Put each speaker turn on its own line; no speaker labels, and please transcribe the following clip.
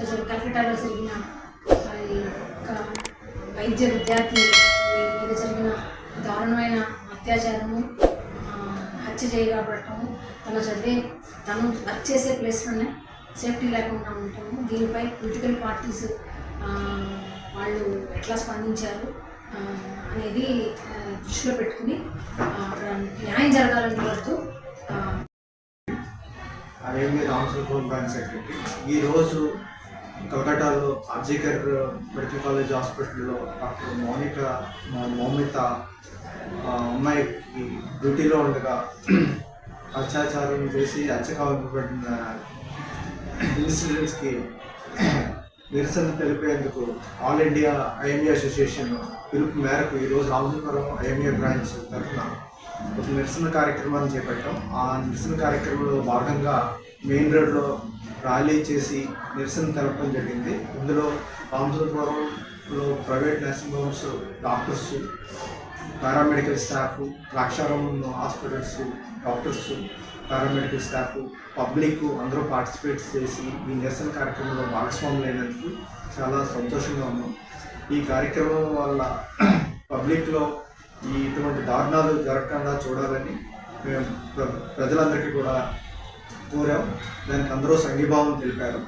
జరిగిన కల్కటాలో జరిగిన మరి వైద్య విద్యార్థి మీద జరిగిన దారుణమైన అత్యాచారము హత్య చేయబడటము తన చదివే తను వర్క్ చేసే ప్లేస్లోనే సేఫ్టీ లేకుండా ఉంటాము దీనిపై పొలిటికల్ పార్టీస్ వాళ్ళు ఎట్లా స్పందించారు అనేది దృష్టిలో పెట్టుకుని అక్కడ న్యాయం జరగాలని కోరుతూ అదేమి
ఐఎంఏ బ్రాంచ్ సెక్రటరీ ఈరోజు కలకటాలో అర్జీకర్ మెడికల్ కాలేజ్ హాస్పిటల్లో డాక్టర్ మౌనిక మా మౌమిత అమ్మాయి అమ్మాయికి డ్యూటీలో ఉండగా అత్యాచారం చేసి హత్యకావబడిన ఇన్సిడెంట్స్కి నిరసన తెలిపేందుకు ఆల్ ఇండియా ఐఎంఏ అసోసియేషన్ పిలుపు మేరకు ఈరోజు రామచంద్రపురం ఐఎంఏ బ్రాంచ్ తరఫున నిరసన కార్యక్రమాన్ని చేపట్టాం. ఆ నిరసన కార్యక్రమంలో భాగంగా మెయిన్ రోడ్లో ర్యాలీ చేసి నిరసన తెలపడం జరిగింది. ఇందులో రామచంద్రపురంలో private nursing homes doctors paramedical staff ద్రాక్షారామంలో hospitals doctors paramedical staff public అందరూ పార్టిసిపేట్ చేసి ఈ నిరసన కార్యక్రమంలో భాగస్వాములు అయినందుకు చాలా సంతోషంగా ఉన్నాం. ఈ కార్యక్రమం వల్ల పబ్లిక్లో ఈ ఇటువంటి దారుణాలు జరగకుండా చూడాలని మేము ప్ర- ప్రజలందరికీ కూడా కోరాం. దానికి అందరూ సంఘీభావం తెలిపారు.